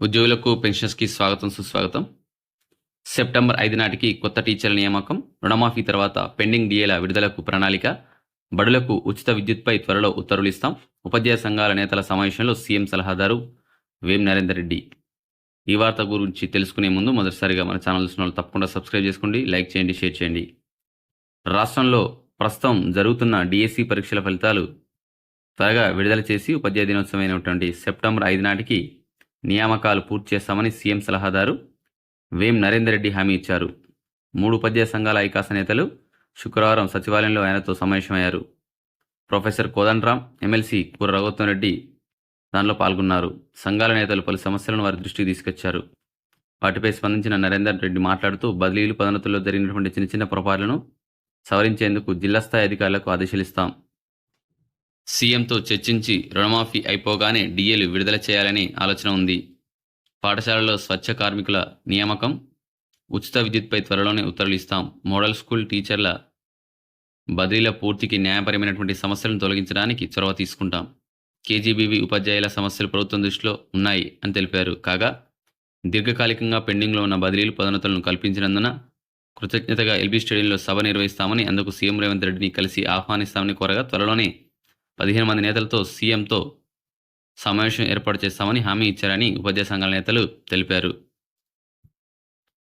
ఉద్యోగులకు పెన్షన్స్కి స్వాగతం సుస్వాగతం. సెప్టెంబర్ ఐదు నాటికి కొత్త టీచర్ల నియామకం రుణమాఫీ తర్వాత పెండింగ్ డిఏల విడుదలకు ప్రణాళిక బడులకు ఉచిత విద్యుత్పై త్వరలో ఉత్తర్వులు ఇస్తాం. ఉపాధ్యాయ సంఘాల నేతల సమావేశంలో సీఎం సలహాదారు వేం నరేందర్ రెడ్డి. ఈ వార్త గురించి తెలుసుకునే ముందు మొదటిసారిగా మన ఛానల్ చూసిన వాళ్ళు తప్పకుండా సబ్స్క్రైబ్ చేసుకోండి లైక్ చేయండి షేర్ చేయండి. రాష్ట్రంలో ప్రస్తుతం జరుగుతున్న డిఎస్సి పరీక్షల ఫలితాలు త్వరగా విడుదల చేసి ఉపాధ్యాయ దినోత్సవమైనటువంటి సెప్టెంబర్ ఐదు నాటికి నియామకాలు పూర్తి చేస్తామని సీఎం సలహాదారు వేం నరేందర్ రెడ్డి హామీ ఇచ్చారు. మూడు ఉపాధ్యాయ సంఘాల ఐకాస నేతలు శుక్రవారం సచివాలయంలో ఆయనతో సమావేశమయ్యారు. ప్రొఫెసర్ కోదండరాం ఎమ్మెల్సీ కూర రఘుత్వం రెడ్డి దానిలో పాల్గొన్నారు. సంఘాల నేతలు పలు సమస్యలను వారి దృష్టికి తీసుకొచ్చారు. వాటిపై స్పందించిన నరేందర్ రెడ్డి మాట్లాడుతూ బదిలీలు పదోన్నతుల్లో జరిగినటువంటి చిన్న చిన్న పొరపాట్లను సవరించేందుకు జిల్లా స్థాయి అధికారులకు ఆదేశిస్తాం సీఎంతో చర్చించి రుణమాఫీ అయిపోగానే డిఏలు విడుదల చేయాలని ఆలోచన ఉంది. పాఠశాలలో స్వచ్ఛ కార్మికుల నియామకం ఉచిత విద్యుత్పై త్వరలోనే ఉత్తర్వులు ఇస్తాం. మోడల్ స్కూల్ టీచర్ల బదిలీల పూర్తికి న్యాయపరమైనటువంటి సమస్యలను తొలగించడానికి చొరవ తీసుకుంటాం. కేజీబీవీ ఉపాధ్యాయుల సమస్యలు ప్రభుత్వం దృష్టిలో ఉన్నాయి అని తెలిపారు. కాగా దీర్ఘకాలికంగా పెండింగ్లో ఉన్న బదిలీలు పదోన్నతులను కల్పించినందున కృతజ్ఞతగా ఎల్బీ స్టేడియంలో సభ నిర్వహిస్తామని అందుకు సీఎం రేవంత్ రెడ్డిని కలిసి ఆహ్వానిస్తామని కోరగా త్వరలోనే పదిహేను మంది నేతలతో సీఎంతో సమావేశం ఏర్పాటు చేస్తామని హామీ ఇచ్చారని ఉపాధ్యాయ సంఘాల నేతలు తెలిపారు.